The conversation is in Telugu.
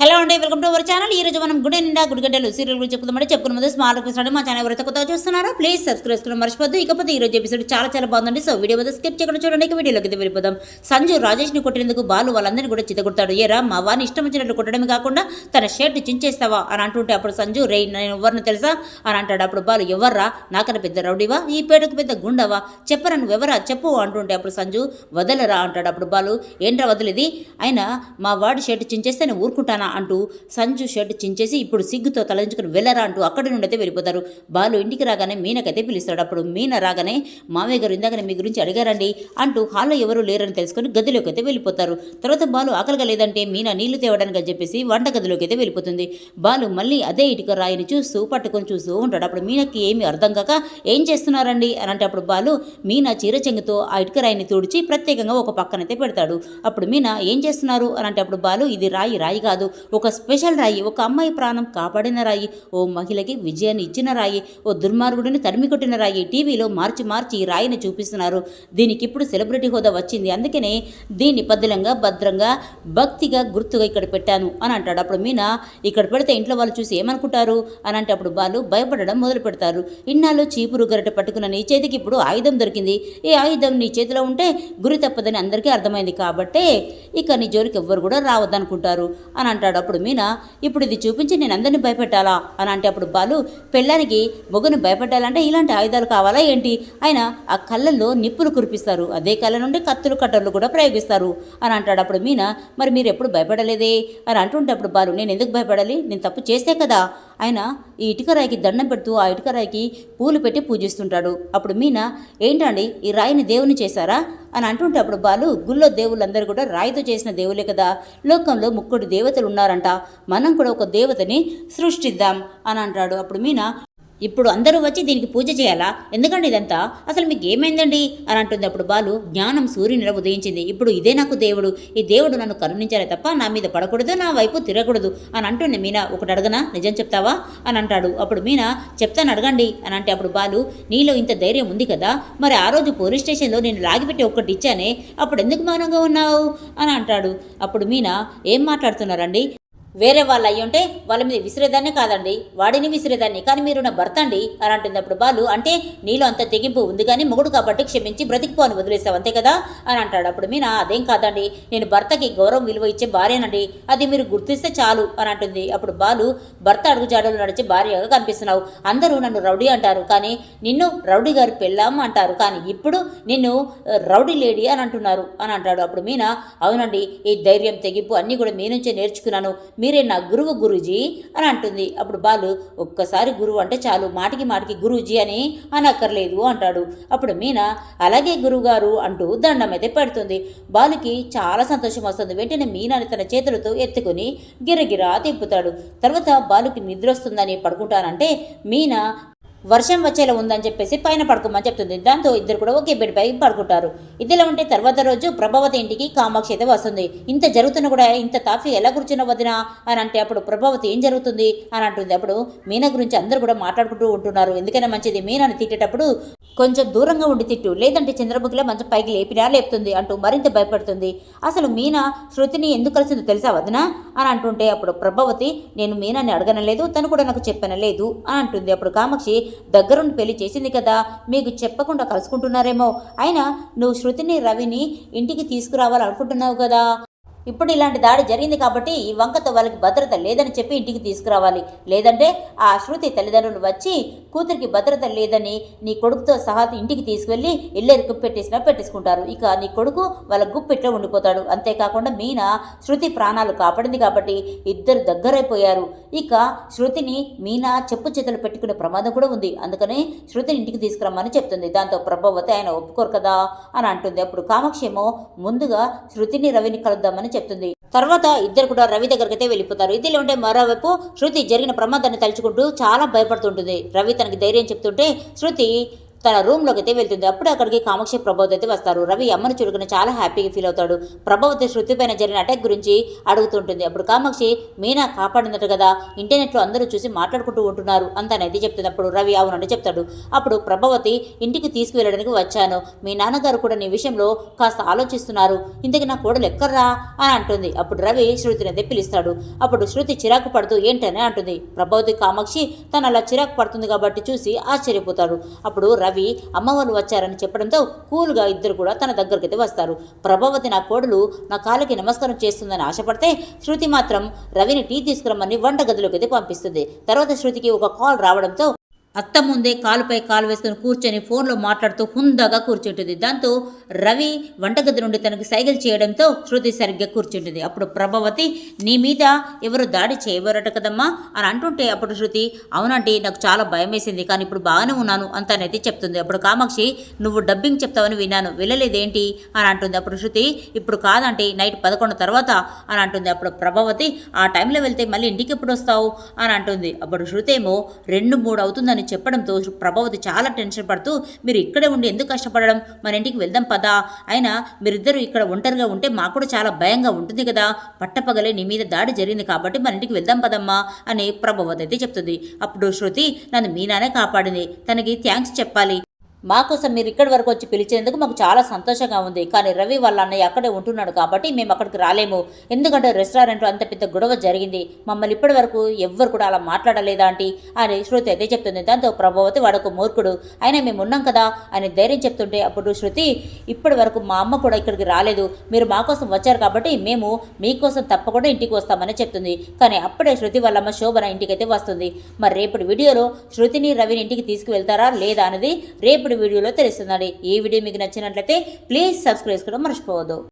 హలో అండి వెల్కమ్ టు అవర్ ఛానల్ ఈ రోజు మనం గుడి నిండా గుడిగడ్డలు సీరియల్ గురించి చెప్పుకుందామంటే చెప్పుకున్న ముందు స్మాల్ రిక్వెస్ట్ మా ఛానల్ ఎవరైతే కొత్తగా చూస్తున్నారో ప్లీజ్ సబ్స్క్రైబ్ చేసుకోవడం మర్చిపోద్దు ఇకపోతే ఈ రోజు ఎపిసోడ్ చాలా చాలా బాగుందండి. సో వీడియో మీద స్కిప్ చేయకుండా చూడడానికి వీడియోలోకి వెళ్ళిపోదాం. సంజు రాజేష్ని కొట్టినందుకు బాలు వాళ్ళందరినీ కూడా చిత్తగొడతాడు ఏరా మా వారిని ఇష్టం వచ్చినట్లు కొట్టడమే కాకుండా తన షర్ట్ చించేస్తావా అని అంటుంటే అప్పుడు సంజు రే నేను ఎవరిని తెలుసా? అని అంటాడు. అప్పుడు బాలు ఎవర్రా? నాకన్నా పెద్ద రౌడీవా? ఈ పేటకు పెద్ద గుండవా? చెప్పరా నువ్వెవరా చెప్పు అంటుంటే అప్పుడు సంజు వదలరా అంటాడు అప్పుడు బాలు. ఏంట్రా వదిలేది? అయినా మా వాడి షర్ట్ చించేస్తే నేను ఊరుకుంటానా? అంటూ సంజు షర్ట్ చించేసి ఇప్పుడు సిగ్గుతో తలంచుకుని వెళ్ళరా అంటూ అక్కడి నుండి అయితే వెళ్ళిపోతారు. బాలు ఇంటికి రాగానే మీనకైతే పిలుస్తాడు. అప్పుడు మీన రాగానే మామయ్య గారు ఇందాకనే మీ గురించి అడిగారండి అంటూ హాల్లో ఎవరు లేరని తెలుసుకొని గదిలోకి అయితే వెళ్ళిపోతారు. తర్వాత బాలు ఆకలిగా లేదంటే మీన నీళ్ళు తేవడానికి అని చెప్పేసి వంట గదిలోకి అయితే వెళ్ళిపోతుంది. బాలు మళ్ళీ అదే ఇటుక రాయిని చూస్తూ పట్టుకొని చూస్తూ ఉంటాడు. అప్పుడు మీనకి ఏమీ అర్థం కాక ఏం చేస్తున్నారండి? అని అంటే అప్పుడు బాలు మీన చీరచెంగుతో ఆ ఇటుక రాయిని తుడిచి ప్రత్యేకంగా ఒక పక్కనైతే పెడతాడు. అప్పుడు మీన ఏం చేస్తున్నారు? అని అంటే అప్పుడు బాలు ఇది రాయి రాయి కాదు. ఒక స్పెషల్ రాయి ఒక అమ్మాయి ప్రాణం కాపాడిన రాయి ఓ మహిళకి విజయాన్ని ఇచ్చిన రాయి ఓ దుర్మార్గుడిని తరిమి కొట్టిన రాయి టీవీలో మార్చి మార్చి ఈ రాయిని చూపిస్తున్నారు. దీనికి ఇప్పుడు సెలబ్రిటీ హోదా వచ్చింది. అందుకనే దీన్ని పద్దిలంగా భద్రంగా భక్తిగా గుర్తుగా ఇక్కడ పెట్టాను అని అంటాడు. అప్పుడు మీనా ఇక్కడ పెడితే ఇంట్లో వాళ్ళు చూసి ఏమనుకుంటారు? అని అంటే అప్పుడు వాళ్ళు భయపడడం మొదలు పెడతారు. ఇన్నాళ్ళు చీపురు గరిట పట్టుకున్న నీ చేతికి ఇప్పుడు ఆయుధం దొరికింది. ఈ ఆయుధం నీ చేతిలో ఉంటే గురి తప్పదని అందరికీ అర్థమైంది కాబట్టే ఇక నీ జోలికి ఎవ్వరు కూడా రావద్దనుకుంటారు అని అంటాడు. అప్పుడు మీనా ఇప్పుడు ఇది చూపించి నేను అందరినీ భయపెట్టాలా? అని అంటే అప్పుడు బాలు పెళ్ళానికి మొగుని భయపెట్టాలంటే ఇలాంటి ఆయుధాలు కావాలా ఏంటి? ఆయన ఆ కళ్ళల్లో నిప్పులు కురిపిస్తారు. అదే కళ్ళ నుండి కత్తులు కట్టర్లు కూడా ప్రయోగిస్తారు. అని అంటాడు అప్పుడు మీనా మరి మీరు ఎప్పుడు భయపడలేదే? అని అంటుంటే అప్పుడు బాలు నేను ఎందుకు భయపడాలి? నేను తప్పు చేస్తే కదా. ఆయన ఈ ఇటుక రాయికి దండం పెడుతూ ఆ ఇటుక రాయికి పూలు పెట్టి పూజిస్తుంటాడు. అప్పుడు మీనా ఏంటండి ఈ రాయిని దేవుని చేశారా? అని అంటుంటే అప్పుడు బాలు గుళ్ళో దేవుళ్ళందరూ కూడా రాయితో చేసిన దేవులే కదా. లోకంలో ముక్కుడు దేవతలు ఉన్నారంట. మనం కూడా ఒక దేవతని సృష్టిద్దాం అని అంటాడు. అప్పుడు మీనా ఇప్పుడు అందరూ వచ్చి దీనికి పూజ చేయాలా? ఎందుకంటే ఇదంతా? అసలు మీకు ఏమైందండి? అని అంటుంది అప్పుడు బాలు జ్ఞానం సూర్యునిలా ఉదయించింది. ఇప్పుడు ఇదే నాకు దేవుడు. ఈ దేవుడు నన్ను కరుణించాలే తప్ప నా మీద పడకూడదు నా వైపు తిరగకూడదు. అని అంటుంది మీనా ఒకటి అడగనా? నిజం చెప్తావా? అని అంటాడు. అప్పుడు మీనా చెప్తాను అడగండి. అని అంటే అప్పుడు బాలు నీలో ఇంత ధైర్యం ఉంది కదా? మరి ఆ రోజు పోలీస్ స్టేషన్లో నేను లాగిపెట్టి ఒక్కటి ఇచ్చానే? అప్పుడు ఎందుకు మౌనంగా ఉన్నావు? అని అంటాడు. అప్పుడు మీనా ఏం మాట్లాడుతున్నారండి? వేరే వాళ్ళు అయ్యి ఉంటే వాళ్ళ మీద విసిరేదాన్ని కాదండి. వాడిని విసిరేదాన్ని. కానీ మీరు నా భర్త అండి. అని అంటున్నప్పుడు అప్పుడు బాలు అంటే నీలో అంత తెగింపు ఉంది కానీ మొగుడు కాబట్టి క్షమించి బ్రతికిపో అని వదిలేసావు అంతే కదా? అని అంటాడు. అప్పుడు మీనా అదేం కాదండి. నేను భర్తకి గౌరవం విలువ ఇచ్చే భార్యనండి. అది మీరు గుర్తిస్తే చాలు అని అంటుంది. అప్పుడు బాలు భర్త అడుగు జాడలు నడిచే భార్యగా కనిపిస్తున్నావు. అందరూ నన్ను రౌడీ అంటారు. కానీ నిన్ను రౌడీ గారి పెళ్ళాం అంటారు. కానీ ఇప్పుడు నిన్ను రౌడీ లేడీ అని అంటున్నారు అని అంటాడు. అప్పుడు మీనా అవునండి. ఈ ధైర్యం తెగింపు అన్నీ కూడా మీ నుంచే నేర్చుకున్నాను. మీరే నా గురువు గురూజీ అని అంటుంది. అప్పుడు బాలు ఒక్కసారి గురువు అంటే చాలు మాటికి మాటికి గురూజీ అని అనక్కర్లేదు అంటాడు. అప్పుడు మీనా అలాగే గురువుగారు అంటూ దండం అయితే పెడుతుంది. బాలుకి చాలా సంతోషం వస్తుంది. వెంటనే మీనాని తన చేతులతో ఎత్తుకుని గిరగిరా తిప్పుతాడు. తర్వాత బాలుకి నిద్ర వస్తుందని పడుకుంటానంటే మీనా వర్షం వచ్చేలా ఉందని చెప్పేసి పైన పడుకోమని చెప్తుంది. దాంతో ఇద్దరు కూడా ఒకే బెడ్పై పడుకుంటారు. ఇదిలా ఉంటే తర్వాత రోజు ప్రభావతి ఇంటికి కామాక్షి అయితే వస్తుంది. ఇంత జరుగుతున్న కూడా ఇంత తాఫీ ఎలా కూర్చున్న వదినా? అని అంటే అప్పుడు ప్రభావతి ఏం జరుగుతుంది? అని అంటుంది. అప్పుడు మీనా గురించి అందరూ కూడా మాట్లాడుకుంటూ ఉంటున్నారు. ఎందుకైనా మంచిది మీనాని తిట్టేటప్పుడు కొంచెం దూరంగా ఉండి తిట్టు. లేదంటే చంద్రముఖిలో మంచం పైకి లేపినా లేపుతుంది అంటూ మరింత భయపడుతుంది. అసలు మీనా శృతిని ఎందుకు కలిసిందో తెలుసా వదినా? అని అంటుంటే అప్పుడు ప్రభావతి నేను మీనాని అడగనలేదు తను కూడా నాకు చెప్పనలేదు అని అంటుంది. అప్పుడు కామాక్షి దగ్గరుండి పెళ్ళి చేసింది కదా మీకు చెప్పకుండా కలుసుకుంటున్నారేమో. అయినా నువ్వు శృతిని రవిని ఇంటికి తీసుకురావాలనుకుంటున్నావు కదా. ఇప్పుడు ఇలాంటి దాడి జరిగింది కాబట్టి ఈ వంకతో వాళ్ళకి భద్రత లేదని చెప్పి ఇంటికి తీసుకురావాలి. లేదంటే ఆ శృతి తల్లిదండ్రులు వచ్చి కూతురికి భద్రత లేదని నీ కొడుకుతో సహా ఇంటికి తీసుకువెళ్ళి ఇల్లేరు గుప్పెట్టేసినా పెట్టేసుకుంటారు. ఇక నీ కొడుకు వాళ్ళ గుప్పెట్లో ఉండిపోతాడు. అంతేకాకుండా మీనా శృతి ప్రాణాలు కాపాడింది కాబట్టి ఇద్దరు దగ్గరైపోయారు. ఇక శృతిని మీనా చెప్పు చేతులు పెట్టుకునే ప్రమాదం కూడా ఉంది. అందుకని శృతిని ఇంటికి తీసుకురమ్మని చెప్తుంది. దాంతో ప్రభావతి ఆయన ఒప్పుకోరు కదా అని అంటుంది. అప్పుడు కామాక్షేమో ముందుగా శృతిని రవిని కలుద్దామని చెప్తుంది. తర్వాత ఇద్దరు కూడా రవి దగ్గరికైతే వెళ్ళిపోతారు. ఇదిలో ఉంటే మరోవైపు శృతి జరిగిన ప్రమాదాన్ని తలుచుకుంటూ చాలా భయపడుతుంటుంది. రవి తనకి ధైర్యం చెప్తుంటే శృతి తన రూమ్లోకి అయితే వెళ్తుంది. అప్పుడు అక్కడికి కామాక్షి ప్రభావతి అయితే వస్తారు. రవి అమ్మను చూడుకుని చాలా హ్యాపీగా ఫీల్ అవుతాడు. ప్రభావతి శృతి పైన జరిగిన అటాక్ గురించి అడుగుతుంటుంది. అప్పుడు కామాక్షి మీనా కాపాడిందట కదా ఇంటర్నెట్లో అందరూ చూసి మాట్లాడుకుంటూ ఉంటున్నారు అంతనైతే చెప్తుంది అప్పుడు రవి అవునండి చెప్తాడు. అప్పుడు ప్రభావతి ఇంటికి తీసుకువెళ్ళడానికి వచ్చాను. మీ నాన్నగారు కూడా నీ విషయంలో కాస్త ఆలోచిస్తున్నారు. ఇంతకి నా కోడలు ఎక్కర్రా అని అంటుంది. అప్పుడు రవి శృతిని అయితే పిలుస్తాడు. అప్పుడు శృతి చిరాకు పడుతూ ఏంటని? అంటుంది. ప్రభావతి కామాక్షి తను అలా చిరాకు పడుతుంది కాబట్టి చూసి ఆశ్చర్యపోతాడు. అప్పుడు రవి అమ్మ వాళ్ళు వచ్చారని చెప్పడంతో కూల్గా ఇద్దరు కూడా తన దగ్గరికైతే వస్తారు. ప్రభావతి నా కోడలు నా కాళ్ళకి నమస్కారం చేస్తుందని ఆశపడితే శృతి మాత్రం రవిని టీ తీసుకురమ్మని వంటగదిలోకి అయితే పంపిస్తుంది. తర్వాత శృతికి ఒక కాల్ రావడంతో అత్త ముందే కాలుపై కాలు వేసుకుని కూర్చొని ఫోన్లో మాట్లాడుతూ హుందాగా కూర్చుంటుంది. దాంతో రవి వంటగది నుండి తనకు సైకిల్ చేయడంతో శృతి సరిగ్గా కూర్చుంటుంది. అప్పుడు ప్రభావతి నీ మీద ఎవరు దాడి చేయబోరట కదమ్మా? అని అంటుంటే అప్పుడు శృతి అవునంటే నాకు చాలా భయం వేసింది కానీ ఇప్పుడు బాగానే ఉన్నాను అంతానైతే చెప్తుంది. అప్పుడు కామాక్షి నువ్వు డబ్బింగ్ చెప్తావని విన్నాను వెళ్ళలేదేంటి అని అంటుంది. అప్పుడు శృతి ఇప్పుడు కాదంటే నైట్ పదకొండు తర్వాత అని అంటుంది. అప్పుడు ప్రభావతి ఆ టైంలో వెళ్తే మళ్ళీ ఇంటికి ఎప్పుడు వస్తావు? అని అంటుంది. అప్పుడు శృతి ఏమో రెండు మూడు అవుతుందని చెప్పడంతో ప్రభావతి చాలా టెన్షన్ పడుతూ మీరు ఇక్కడే ఉండి ఎందుకు కష్టపడడం? మన ఇంటికి వెళ్దాం పదా. అయినా మీరిద్దరూ ఇక్కడ ఒంటరిగా ఉంటే మాకు కూడా చాలా భయంగా ఉంటుంది కదా. పట్టపగలే నీ మీద దాడి జరిగింది కాబట్టి మన ఇంటికి వెళ్దాం పదమ్మా అని ప్రభావతి అయితే చెప్తుంది. అప్పుడు శృతి నన్ను మీనానే కాపాడింది. తనకి థ్యాంక్స్ చెప్పాలి. మా కోసం మీరు ఇక్కడి వరకు వచ్చి పిలిచేందుకు మాకు చాలా సంతోషంగా ఉంది. కానీ రవి వాళ్ళ అన్నయ్య అక్కడే ఉంటున్నాడు కాబట్టి మేము అక్కడికి రాలేము. ఎందుకంటే రెస్టారెంట్లో అంత పెద్ద గొడవ జరిగింది. మమ్మల్ని ఇప్పటి వరకు ఎవ్వరు కూడా అలా మాట్లాడలేదాంటి అని శృతి అయితే చెప్తుంది. దాంతో ప్రభావతి వాడకు మూర్ఖుడు. అయినా మేము ఉన్నాం కదా అని ధైర్యం చెప్తుంటే అప్పుడు శృతి ఇప్పటి వరకు మా అమ్మ కూడా ఇక్కడికి రాలేదు. మీరు మా కోసం వచ్చారు కాబట్టి మేము మీకోసం తప్పకుండా ఇంటికి వస్తామని చెప్తుంది. కానీ అప్పుడే శృతి వల్ల అమ్మ శోభన ఇంటికైతే వస్తుంది. మరి రేపటి వీడియోలో శృతిని రవిని ఇంటికి తీసుకువెళ్తారా లేదా అనేది రేపు రేపటి వీడియోలో తెలుస్తుందండి. ఈ వీడియో మీకు నచ్చినట్లయితే ప్లీజ్ సబ్స్క్రైబ్ చేసుకోవడం మర్చిపోవద్దు.